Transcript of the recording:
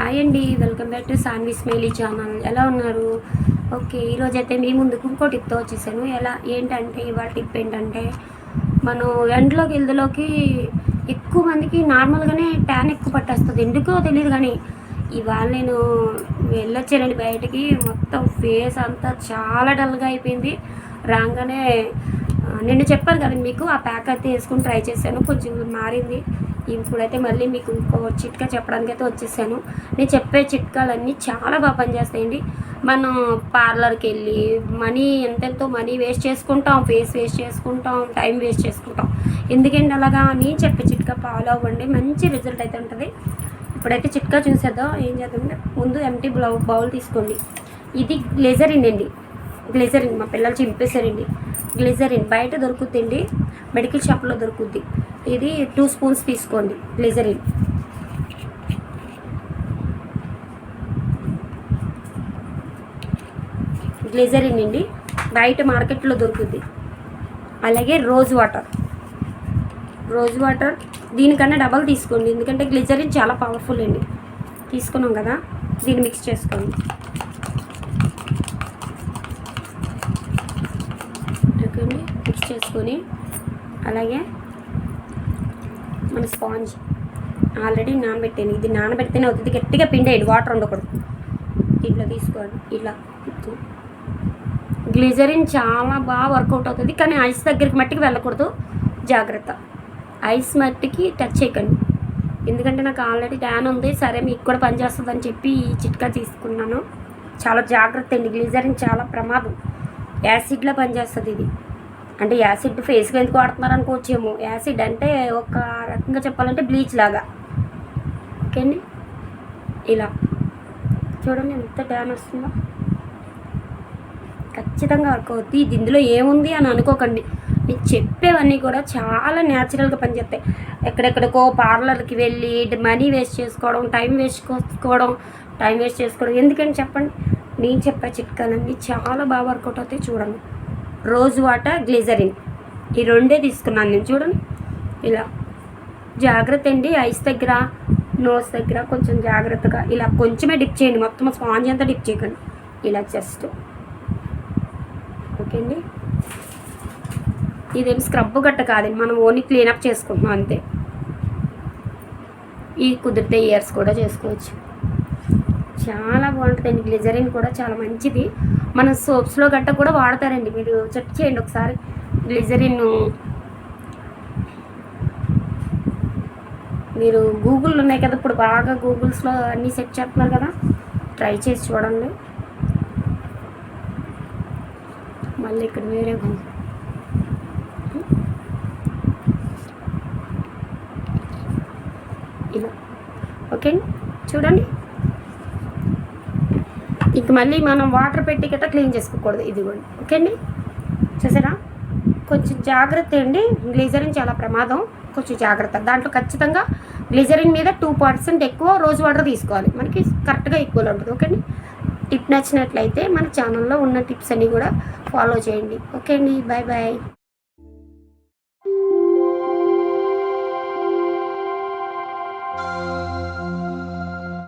Hi అండి welcome back to Sanvi smiley channel. ఎలా ఉన్నారు? ఓకే ఈరోజు అయితే మీ ముందుకు ఇంకో టిప్తో వచ్చేసాను. ఎలా ఏంటంటే ఇవాళ టిప్ ఏంటంటే మనం ఎండలోకి ఇల్దులోకి ఎక్కువ మందికి నార్మల్గానే ట్యాన్ ఎక్కువ పట్టేస్తుంది. ఎందుకో తెలియదు కానీ ఇవాళ నేను వెళ్ళొచ్చానండి బయటికి. మొత్తం ఫేస్ అంతా చాలా డల్గా అయిపోయింది. రాగానే నిన్న చెప్పాను కదా మీకు ఆ ప్యాక్ అయితే వేసుకుని ట్రై చేశాను. కొంచెం మారింది. ఇప్పుడైతే మళ్ళీ మీకు ఇంకో చిట్కా చెప్పడానికి అయితే వచ్చేసాను. నేను చెప్పే చిట్కాలన్నీ చాలా బాగా పనిచేస్తాయండి. మనం పార్లర్కి వెళ్ళి మనీ ఎంతెంతో మనీ వేస్ట్ చేసుకుంటాం ఫేస్ వేస్ట్ చేసుకుంటాం టైం వేస్ట్ చేసుకుంటాం. ఎందుకంటే అలాగా నేను చెప్పే చిట్కా ఫాలో అవ్వండి మంచి రిజల్ట్ అయితే ఉంటుంది. ఇప్పుడైతే చిట్కా చూసేద్దాం ఏం చేద్దామంటే ముందు ఎంటీ బ్లౌ బౌల్ తీసుకోండి. ఇది గ్లేజరిన్ అండి. గ్లేజరిన్ మా పిల్లలు చింపేశారండి. గ్లిజరిన్. బయట దొరుకుతుందండి మెడికల్ షాప్లో దొరుకుద్ది. ఇది టూ స్పూన్స్ తీసుకోండి గ్లిజరిన్. గ్లిజరిన్ అండి బయట మార్కెట్లో దొరుకుద్ది. అలాగే రోజ్ వాటర్. రోజ్ వాటర్ దీనికన్నా డబల్ తీసుకోండి ఎందుకంటే గ్లిజరిన్ చాలా పవర్ఫుల్ అండి. తీసుకున్నాం కదా దీన్ని మిక్స్ చేసుకోండి ఓకేండి మిక్స్ చేసుకొని అలాగే మన స్పాంజ్ ఆల్రెడీ నానబెట్టాను. ఇది నానబెడితేనే అవుతుంది. గట్టిగా పిండేయండి వాటర్ ఉండకూడదు. ఇట్లా తీసుకోండి ఇలా గ్లిజరిన్ చాలా బాగా వర్కౌట్ అవుతుంది. కానీ ఐస్ దగ్గరికి మట్టికి వెళ్ళకూడదు. జాగ్రత్త. ఐస్ మట్టికి టచ్ చేయకండి. ఎందుకంటే నాకు ఆల్రెడీ ట్యాన్ ఉంది. సరే మీకు కూడా పనిచేస్తుంది అని చెప్పి ఈ చిట్కా తీసుకున్నాను. చాలా జాగ్రత్త అండి. గ్లిజరిన్ చాలా ప్రమాదం. యాసిడ్లో పనిచేస్తుంది ఇది. అంటే యాసిడ్ ఫేస్కి ఎందుకు వాడుతున్నారు అనుకోవచ్చేమో. యాసిడ్ అంటే ఒక రకంగా చెప్పాలంటే బ్లీచ్ లాగా. ఓకే అండి? ఇలా. చూడండి ఎంత ట్యాన్ వస్తుందో. ఖచ్చితంగా వర్క్ అవుతుంది ఇది ఇందులో ఏముంది అని అనుకోకండి. నేను చెప్పేవన్నీ కూడా చాలా న్యాచురల్గా పనిచేస్తాయి. ఎక్కడెక్కడికో పార్లర్కి వెళ్ళి మనీ వేస్ట్ చేసుకోవడం టైం వేస్ట్ చేసుకోవడం టైం వేస్ట్ చేసుకోవడం. ఎందుకని చెప్పండి? నేను చెప్పే చిట్కాలన్నీ చాలా బాగా వర్కౌట్ అవుతాయి చూడండి. Rose water glycerin. ఈ రెండే తీసుకున్నాను నేను చూడండి. ఇలా జాగ్రత్త అండి ఐస్ దగ్గర నోస్ దగ్గర కొంచెం జాగ్రత్తగా ఇలా కొంచెమే డిప్ చేయండి. మొత్తం స్పాంజ్ అంతా డిప్ చేయకండి. ఇలా జస్ట్ ఓకే అండి. ఇదేం స్క్రబ్ గట్ట కాదండి. మనం ఓన్లీ క్లీనప్ చేసుకుంటున్నాం అంతే. ఈ కుదిరితే ఇయర్స్ కూడా చేసుకోవచ్చు. చాలా బాగుంటుందండి గ్లిజరిన్ కూడా చాలా మంచిది. మన సోప్స్లో గట్ట కూడా వాడతారండి. మీరు చెక్ చేయండి ఒకసారి. గ్లిజరిన్ మీరు గూగుల్ ఉన్నాయి కదా ఇప్పుడు బాగా గూగుల్స్లో అన్నీ సెట్ చేస్తున్నారు కదా ట్రై చేసి చూడండి. మళ్ళీ ఇక్కడ వేరే ఇలా. ఓకే అండి. చూడండి. ఇంక మళ్ళీ మనం వాటర్ పెట్టి గట్రా క్లీన్ చేసుకోకూడదు. ఇది కూడా ఓకే అండి చూసారా? కొంచెం జాగ్రత్త అండి. గ్లీజరిన్ చాలా ప్రమాదం. కొంచెం జాగ్రత్త. దాంట్లో ఖచ్చితంగా గ్లిజరిన్ మీద టూ పర్సెంట్ ఎక్కువ రోజు వాటర్ తీసుకోవాలి. మనకి కరెక్ట్గా ఈక్వల్ ఉంటుంది. ఓకే అండి టిప్ నచ్చినట్లయితే మన ఛానల్లో ఉన్న టిప్స్ అన్నీ కూడా ఫాలో చేయండి. ఓకే అండి బాయ్ బాయ్